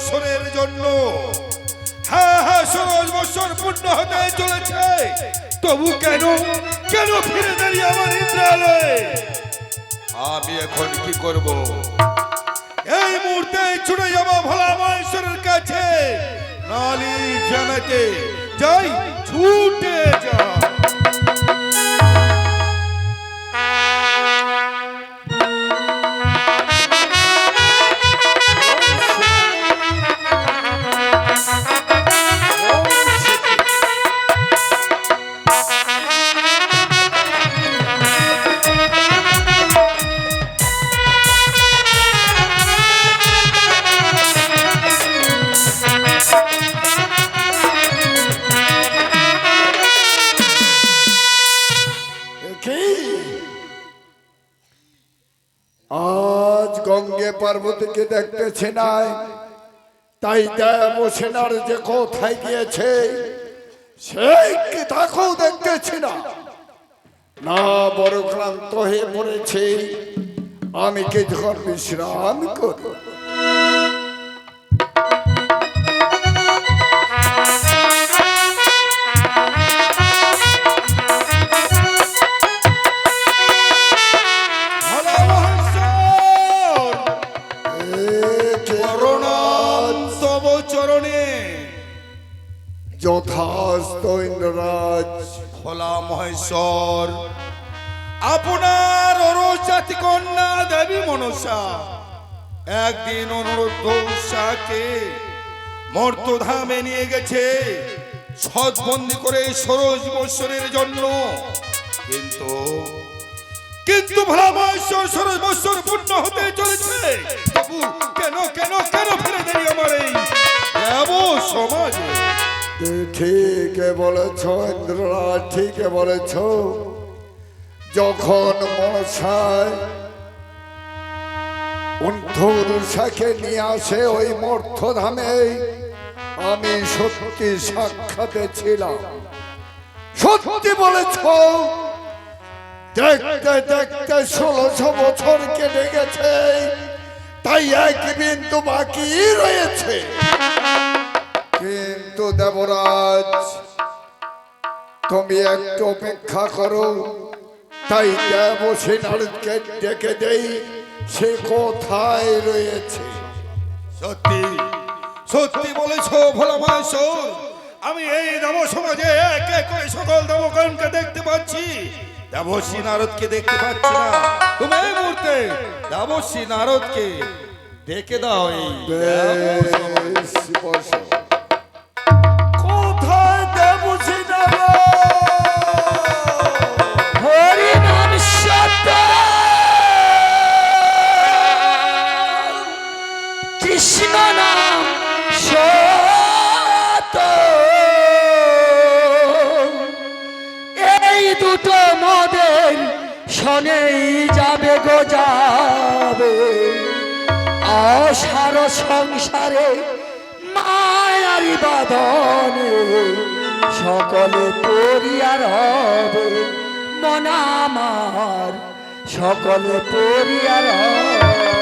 বৎসরের জন্য। হ্যাঁ হ্যাঁ পূর্ণ হতে চলেছে। তবু কেন কেন ফিরে দাঁড়িয়ে আমার ইন্দ্রালয়ে আমি এখন কি করব? এই মুহূর্তে ছুটে যাব ভোলা মহেশ্বরের কাছে। নালি জানাতে যাই, ছুটে যা সেনার যে কোথায় গিয়েছে, সেই কি তাকেও দেখতেছি না। না, বড় ক্লান্ত হয়ে পড়েছে। আমি কিছুক্ষণ বিশ্রাম করি? একদিন অনুরোধ উষাকে মর্তধামে নিয়ে গেছে। সৎবন্দি করে সরোজ বৎসরের জন্য। কিন্তু কিন্তু ভোলা মহেশ্বর সরোজ বৎসর পূর্ণ হতে চলেছে। তবু কেন কেন কেন ফিরে দেরি আমার এই সমাজে? ঠিক বলেছ ইন্দ্ররাজ ঠিক বলেছ। যখন মনসায় উর্ষাকে নিয়ে আসে ওই মর্থধামে আমি সত্যি সাক্ষাতে ছিলাম। সত্যি বলেছ, দেখতে দেখতে ষোলোশো বছর কেটে গেছে, তাই এক বিন্দু বাকি রয়েছে। কিন্তু দেবরাজ, তুমি একটু অপেক্ষা করো, তাই দেব সেনারকে ডেকে দেই। সে কোথায় রয়েছে? সত্যি সত্যি বলেছ ভোলা মহেশ্বর আমি এই দেব সমাজে এক এক করে সকল দেবগণকে দেখতে পাচ্ছি। দেবশ্রী নারদকে দেখতে পাচ্ছি না। তুমি এই মুহূর্তে দেবশ্রী নারদকে ডেকে দাও এই দেব শনেই যাবে গো, যাবে। অসার সংসারে, মায়ারি বাদনে সকলে পরিয়ার হবে, মন আমার। সকলে পরিয়ার হবে।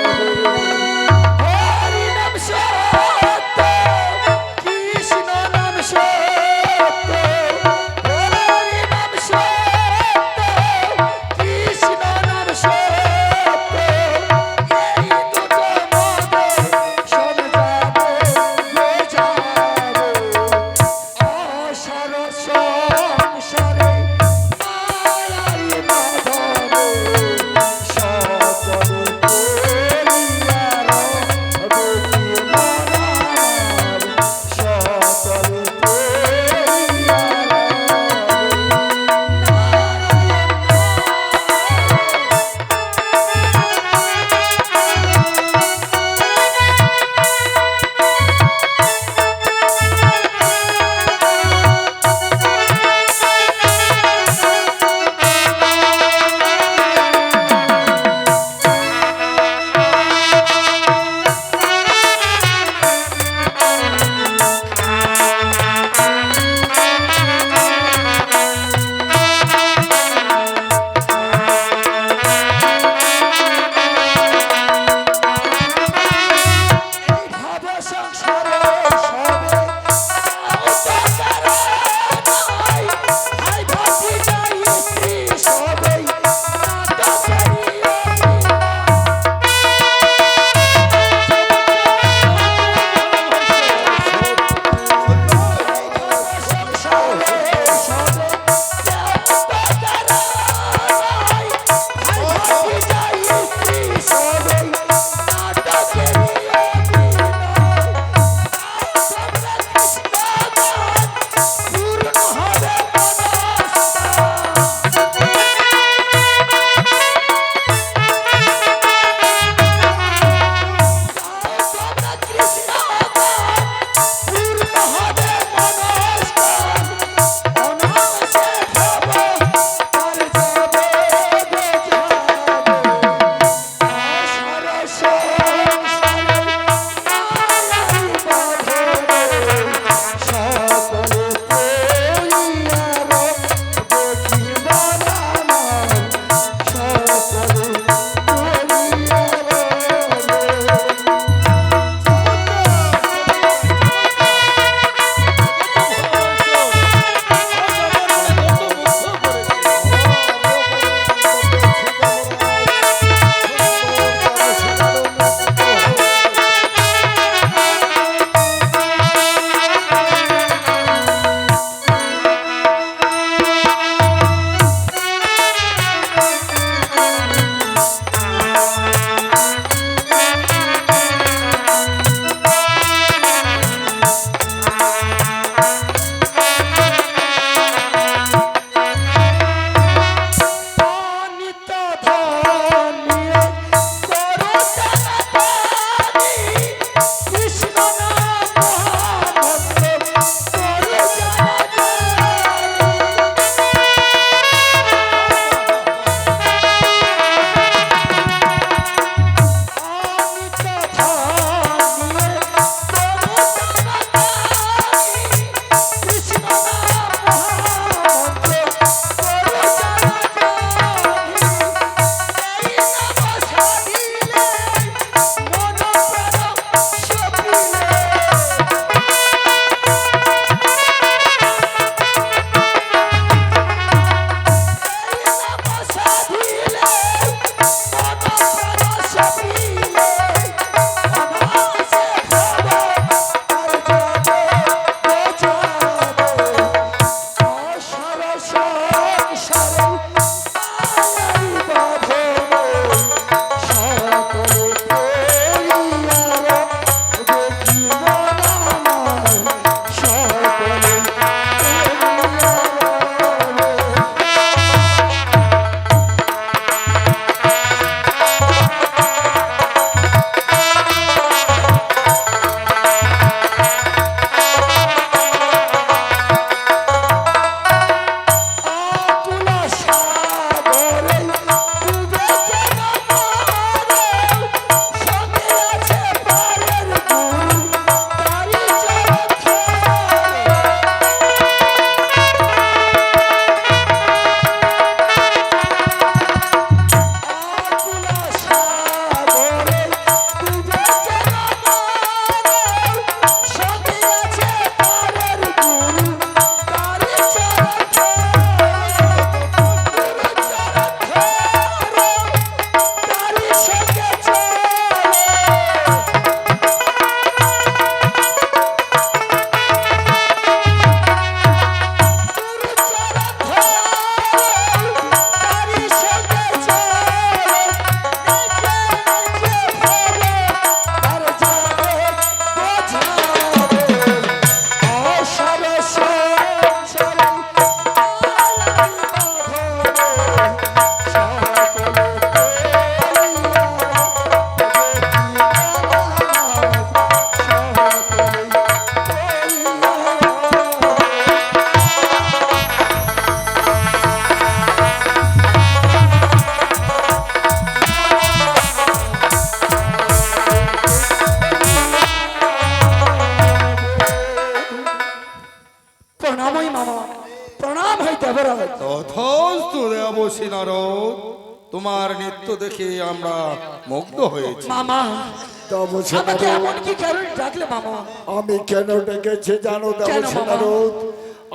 আমি কেন ডেকেছি জানো দেবসী মামা?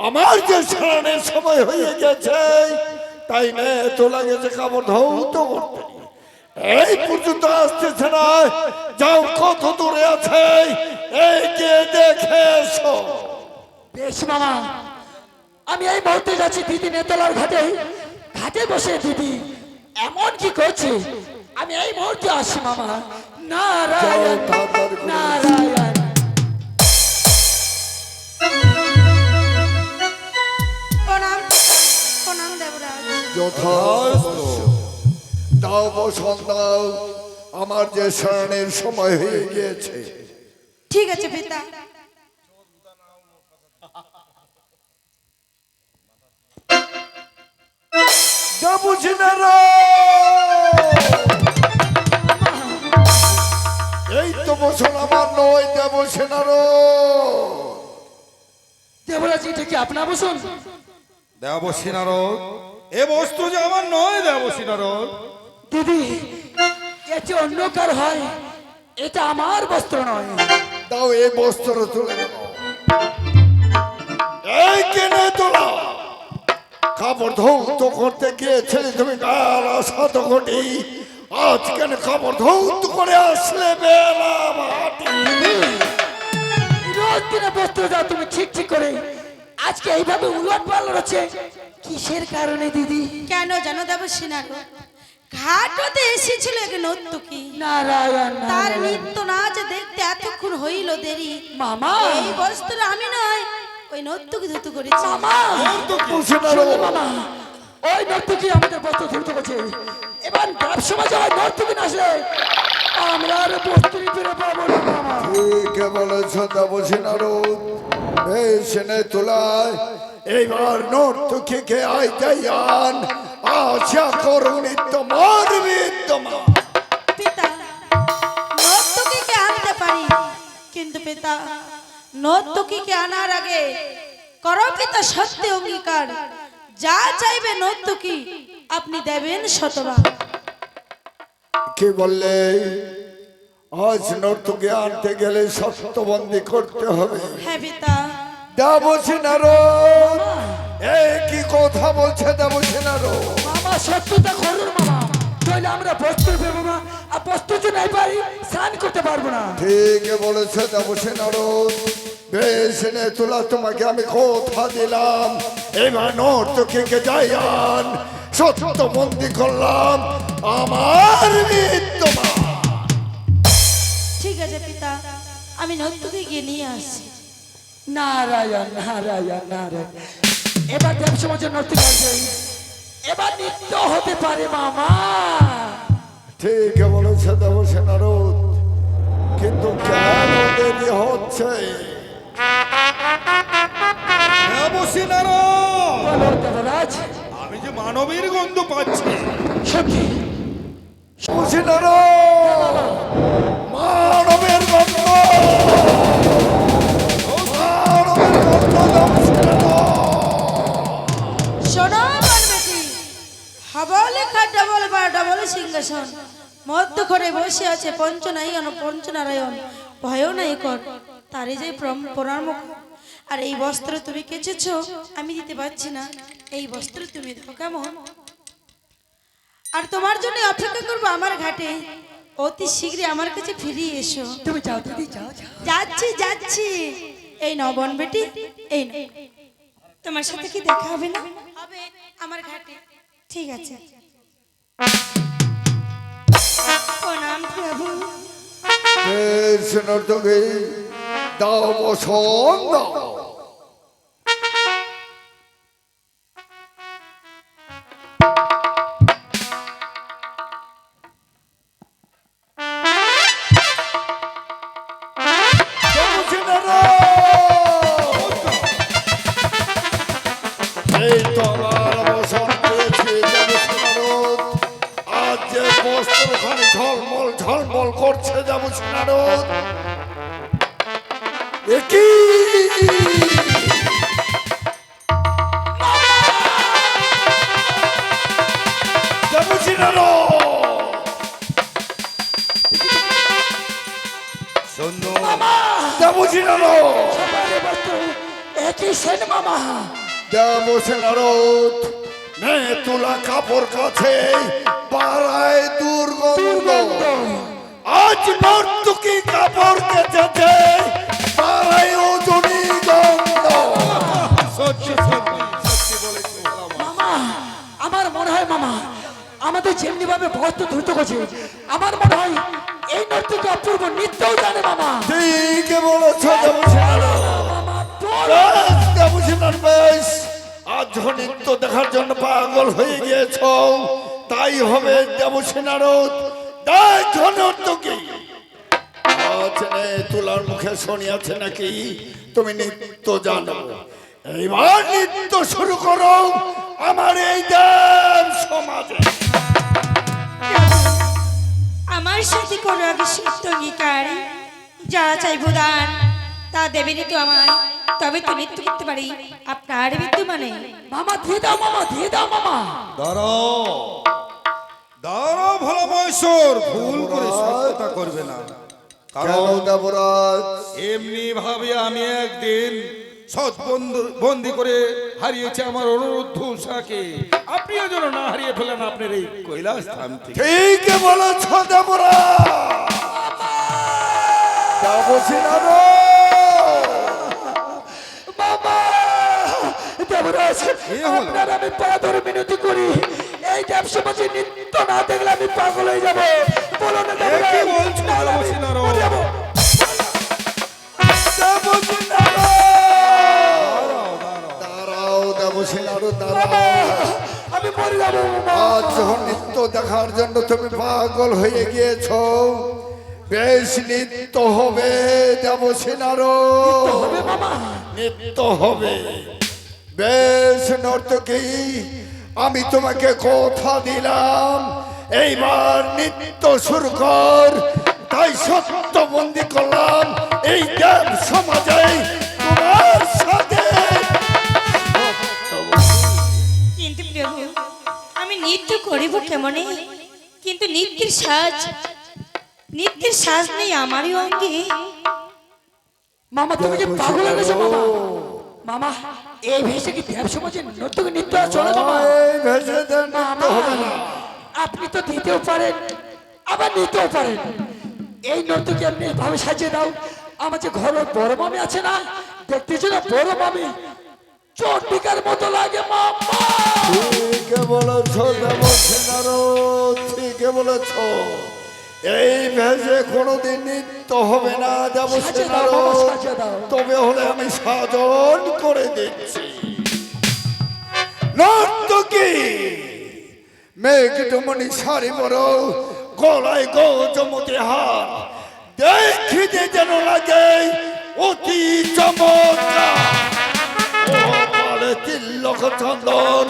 আমার যে স্নানের সময় হয়ে গেছে তাই না এত লাগেছে কাপড় ধৌত করতে এই পর্যন্ত আসতেছে না যাও কত দূরে আছে এই কে দেখে এসো। বেশ মামা আমি এই মুহূর্তে যাচ্ছি দিদি নেতলার ঘাটে। ঘাটে বসে দিদি এমন কি করছে? আমি এই মুহূর্তে আসি মামা। নারায়ণ নারায়ণ আমার যে স্নানের সময় হয়ে গিয়েছে ঠিক আছে পিতা এই নয় দেবসেনারো দেবরাজ এটা কি আপনার বসুন? দেবসী নারদ এ বস্তু যে আমার নয় দেবসী নারদ দিদি এ যে অন্য কার হয় এটা আমার বস্ত্র নয়। দাও এই বস্ত্র তুলে। এই কেনে তোলা? কাপড় ধৌত করতে গিয়েছিলে তুমি বেলা শত কোটি আজ কেন কাপড় ধৌত করে আসলে বেলা মাটি। রোজ দিনে বস্ত্র যাও তুমি ঠিক ঠিক করে। আজকে এইভাবে উলট পালট হচ্ছে। কিসের কারণে দিদি? কেন জানো দেবসেনার ঘাট হতে এসেছিল এক নর্তকী। নারায়ণ তার নৃত্য নাচ দেখতে এতক্ষণ হইল দেরি। মামা! এই বস্ত্র আমি নয় ওই নর্তকী ধুতু করেছি। মামা! মামা! ওই নর্তকী আমাদের বস্ত্র ধুত করছে। এবার ব্যব সমাজে ওই নর্তকী নাচলে আমরা আর বস্ত্র ফিরে পাবো না মামা। ঠিক বলেছ সেনে তোলায় এইবার নর্তকীকে আই যাইয়ান আশা করুন তোমার বিদ্যমান। পিতা নর্তকীকে আনতে পারি? কিন্তু পিতা নর্তকীকে আনার আগে করো পিতা সত্যি অঙ্গীকার। যা চাইবে নর্তকী আপনি দেবেন শতবার কি বললে? আজ নর্তকী আনতে গেলে সত্যবন্দি করতে হবে। হ্যাঁ পিতা দেবসেনারো এই কি কথা বলছে দেবসেনারো মামা সত্যতা করুন মামা। নইলে আমরা বস্ত্র পেবো না আর বস্ত্র যদি নাই পারি স্নান করতে পারব না। ঠিক বলেছে দেবসেনারো বেশ নে তোলা তোমাকে আমি কথা দিলাম। এবার নর্তকীকে যাইয়ান সত্য বন্দি করলাম আমার ঠিক আছে পিতা আমি নর্তকী গিয়ে নিয়ে আসছি। নারায়ণ নারায়ণ নারায়ণ। এবার দেব সমাজের নর্তী এবার নৃত্য হতে পারে মামা। ঠিক বলেছে দেবসেনারো কিন্তু কেন দেরি হচ্ছে? দেবসী নারদ। মানবীর গন্ধ পাচ্ছি। সত্যি মানবের গন্ধ। ডবল বা ডবল সিংহাসন। মধ্য করে বসে আছে পঞ্চনারায়ণ পঞ্চনারায়ণ। ভয় নাই কর তারে যে আর এই বস্ত্র তুমি কেচেছ আমি দিতে পারছি না। এই বস্ত্র তুমি দাও কেমন? আর তোমার জন্য অপেক্ষা করব আমার ঘাটে। অতি শীঘ্রই আমার কাছে ফিরিয়ে এসো। তুমি যাও দিদি যাও যাচ্ছি যাচ্ছি। এই নবন বেটি এই তোমার সাথে কি দেখা হবে না? হবে আমার ঘাটে। ঠিক আছে। প্রণাম প্রভু। বেশ নর্তকী দাও বসন বুঝি না রে। একই সেন মামা? দেব সেনারদ নে তুলা কাপড় কাছে পাড়ায় দুর্গন্ধ। আজ নর্তকী কাপড় কেচেছে পাড়ায় ওজনী গন্ধ। সত্যি সত্যি সত্যি বলেছে মামা। আমার মনে হয় মামা আমাদের যেমনি ভাবে বস্ত্র ধুত করছে আমার মনে হয় এই নর্তকে অপূর্ব নৃত্যও জানে মামা। ঠিক বলেছ বল। বেশ, আজ নৃত্য দেখার জন্য পাগল হয়ে গিয়েছ তাই হবে দেব সেনারদ দেখ নর্তকী তুলার মুখে শুনিয়াছে নাকি? তুমি নৃত্য জানো। এইবার নৃত্য শুরু করো আমার এই দেব সমাজে। আমার সাথে কোনো আগে সত্য অঙ্গীকার? যা চাইব দান তা দেবেনি তো আমায়। তবে তো মৃত্যু করতে পারি। আপনার বিদ্যমানে মামা দিয়ে দাও মামা দিয়ে দাও মামা। দাঁড়াও। দাঁড়াও ভালো মহেশ্বর। ভুল করে সত্যতা করবে না। কারণ দেবরাজ? এমনি ভাবে আমি একদিন সৎ বন্দি করে হারিয়েছি আমার অনুরোধ উষাকে আপনিও যেন না হারিয়ে ফেলেন আপনার এই কৈলাস ধাম ঠিক বলেছ দেবরাজ দেব সেনারদ মামা দেবরাজ আপনার আমি পা ধরে মিনতি করি। এই নৃত্য না দেখলে আমি পাগল হয়ে যাব। বলো না দেবরাজ বলছো? যাব। আমি মরে যাব আজ যখন নৃত্য দেখার জন্য তুমি পাগল হয়ে গিয়েছ বেশ নৃত্য হবে দেব সেনারদ হবে নৃত্য হবে। বেশ নর্তকী আমি তোমাকে কথা দিলাম। এইবার নৃত্য শুরু কর। তাই সত্য বন্দি করলাম। এই দেব সমাজে প্রভু আমি নৃত্য করিব কেমনে? কিন্তু নৃত্যের সাজ নৃত্যের সাজ নেই আমারই অঙ্গে। মামা তুমি যে পাগল হয়ে গেছো মামা। মামা এই ভেসে কি দেব সমাজে নর্তকী নৃত্য চলে মামা এই ভেসে দেন নৃত্য হবে না। আপনি তো দিতেও পারেন আবার নিতেও পারেন। এই নর্তকী আপনি ভাবে সাজিয়ে দাও? আমার যে ঘর বড় মামি আছে না দেখতেছি না বড় মামি। চন্ডিকার মতো লাগে মামা ঠিক বলেছ দেব সেনারদ ঠিক বলেছ। এই ভেজে কোনোদিন নৃত্য হবে না দেব সাজিয়ে দাও মামা সেনারদ সাজিয়ে দাও। তবে হলে আমি সাজন করে দিচ্ছি। নর্তকী মেঘডমণি শাড়ি বড় গলায় গজমতি হার। দেখিতে যেন লাগে অতি চমৎকার। চন্দন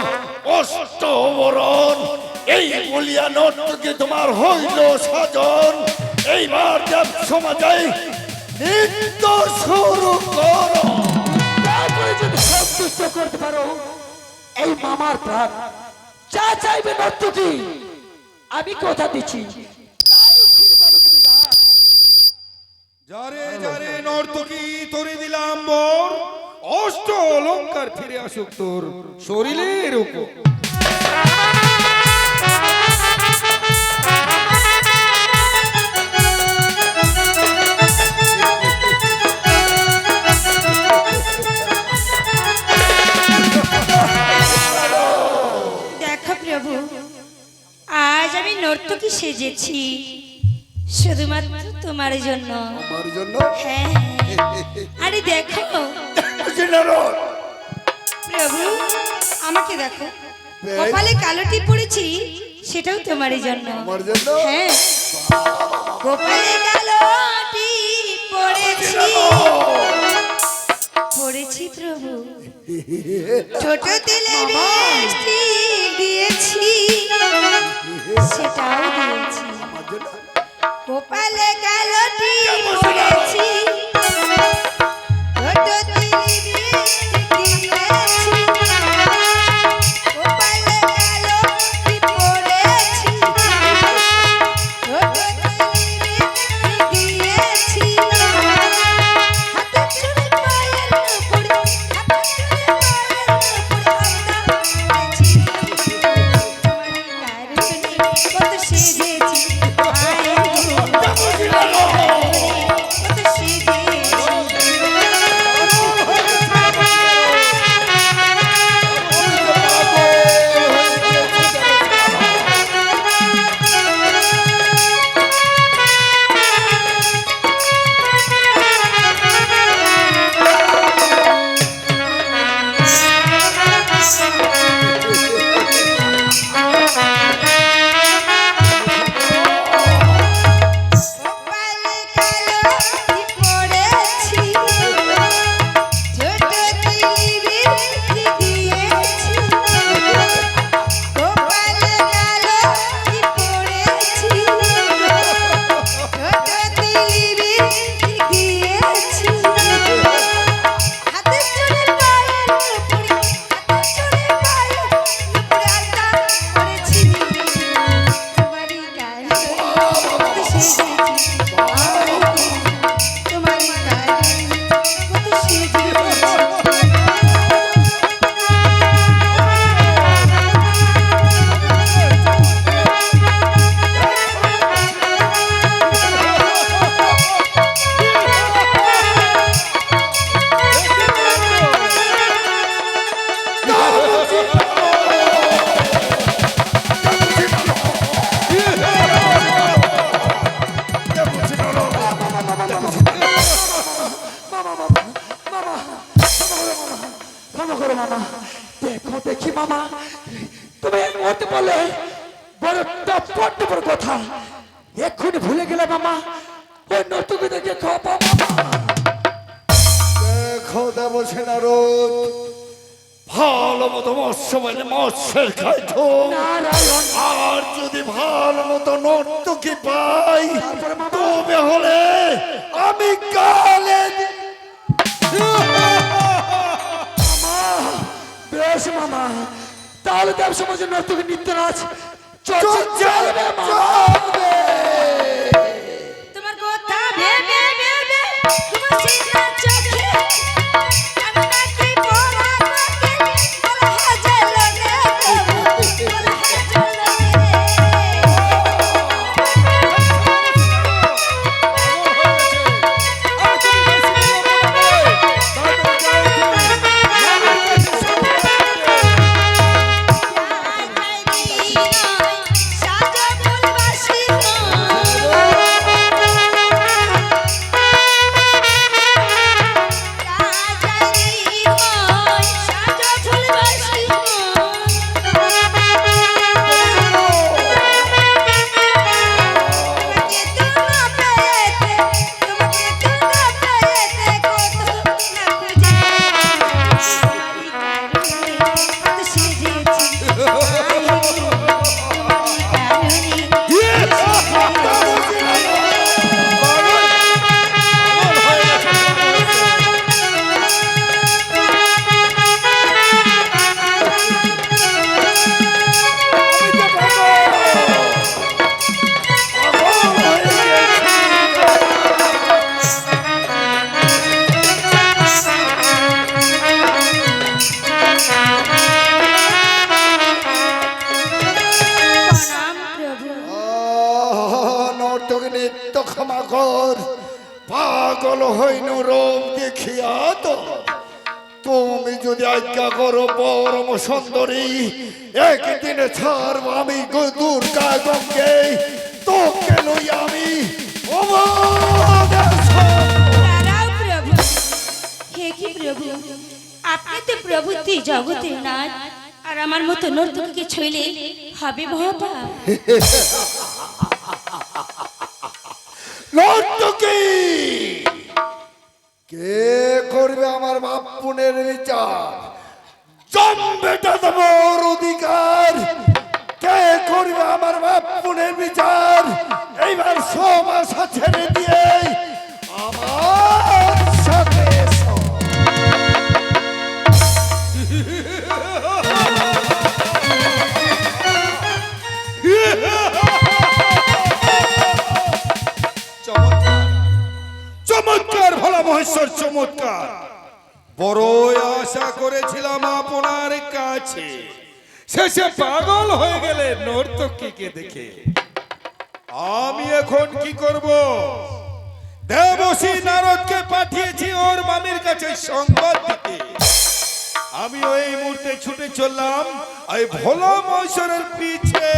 অষ্টবরণ এই বলিয়া নর্তকী তোমার হইল সাজন এইবার দেব সমাজে নৃত্য শুরু করো। তারপরে যদি সন্তুষ্ট করতে পারো এই মামার প্রাণ। যা চাইবে নর্তকী আমি কথা দিচ্ছি। যারে যারে নর্তকী তরি দিলাম বর। অষ্ট অলঙ্কার ফিরে আসুক তোর শরীরের উপর। প্রভু আজ আমি নর্তকী সেজেছি শুধুমাত্র তোমার জন্য। আমার জন্য? হ্যাঁ। আরে দেখো জেনারল প্রভু আমাকে দেখো। কপালে কালোটি পড়েছি সেটাও তোমারই জন্য। আমার জন্য? হ্যাঁ। কপালে কালোটি পড়েছি। পড়েছি প্রভু। ছোট তেলে মিষ্টি দিয়েছি। সেটাও দিয়েছি। কপালে কালোটি পড়েছি। ছোট তাহলে দেব সমাজের নর্তক নৃত্য নাচ চলবে তোমার কথা ভেবে ভেবে তোমার নর্তক নিত্য ক্ষমা কর। পাগল হইন রোগ দেখিয়া তো তুমি যদি আজ্ঞা করো পরম সুন্দরী একদিনে ছাড়ব আমি দুর্গা গঙ্গে তোকে লই আমি আপনি তো প্রভুতি জগতের নাথ আর আমার মতো নর্তকীকে ছইলে হবে মহাপাপ। নর্তকী কে? করবে আমার বাপ পুনের বিচার জম্বেটা তোমার অধিকার। কে করবে আমার বাপ পুনের বিচার? এইবার আশা ছেড়ে দিয়ে মহেশ্বর চমৎকার। বড়ই আশা করেছিলাম আপনার কাছে। শেষে পাগল হয়ে গেলে নর্তকীকে দেখে। আমি এখন কি করব? দেবশী নারদকে পাঠিয়েছি ওর মামির কাছে সংবাদ দিতে। আমি ওই মুহূর্তে ছুটে চললাম এই ভোলা মহেশ্বরের পিছে